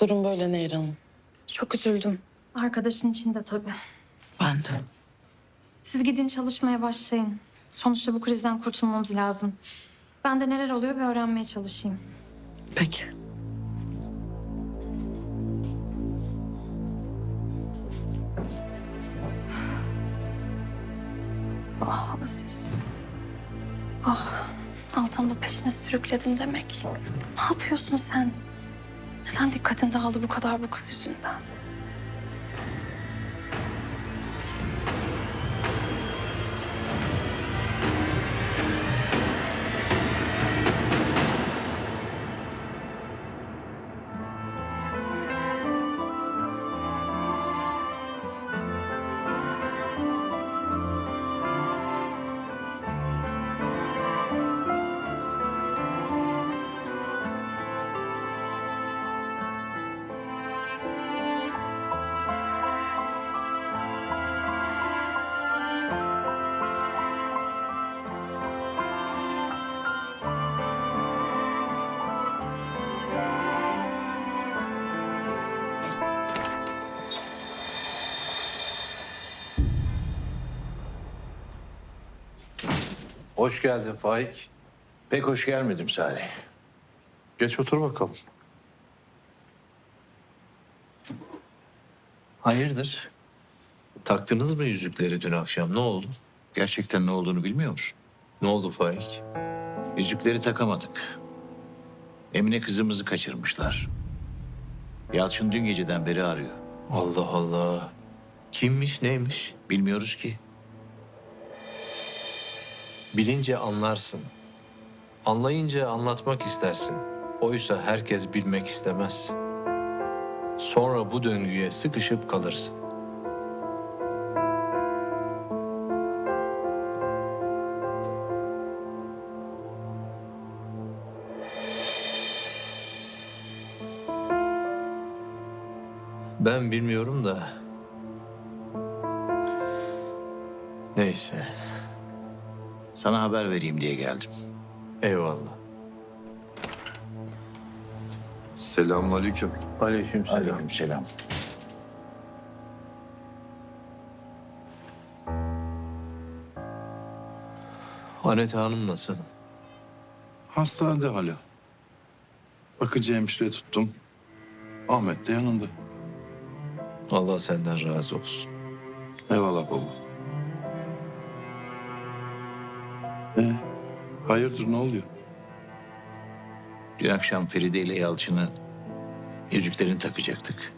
Durum böyle Nehir Hanım. Çok üzüldüm. Arkadaşın için de tabii. Ben de. Siz gidin çalışmaya başlayın. Sonuçta bu krizden kurtulmamız lazım. Ben de neler oluyor bir öğrenmeye çalışayım. Peki. Ah Aziz. Ah Altan'ı da peşine sürükledin demek. Ne yapıyorsun sen? Neden dikkatin dağıldı bu kadar bu kız yüzünden? Hoş geldin Faik. Pek hoş gelmedim Salih. Geç otur bakalım. Hayırdır? Taktınız mı yüzükleri dün akşam? Ne oldu? Gerçekten ne olduğunu bilmiyor musun? Ne oldu Faik? Yüzükleri takamadık. Emine kızımızı kaçırmışlar. Yalçın dün geceden beri arıyor. Allah Allah. Kimmiş neymiş? Bilmiyoruz ki. Bilince anlarsın. Anlayınca anlatmak istersin. Oysa herkes bilmek istemez. Sonra bu döngüye sıkışıp kalırsın. Ben bilmiyorum da. Neyse. Sana haber vereyim diye geldim. Eyvallah. Selamünaleyküm. Aleykümselam. Aleykümselam. Anet Hanım nasıl? Hastanede hala. Bakıcı hemşire tuttum. Ahmet de yanında. Allah senden razı olsun. Eyvallah baba. Ee, hayırdır ne oluyor? Dün akşam Feride ile Yalçın'ı yüzüklerini takacaktık.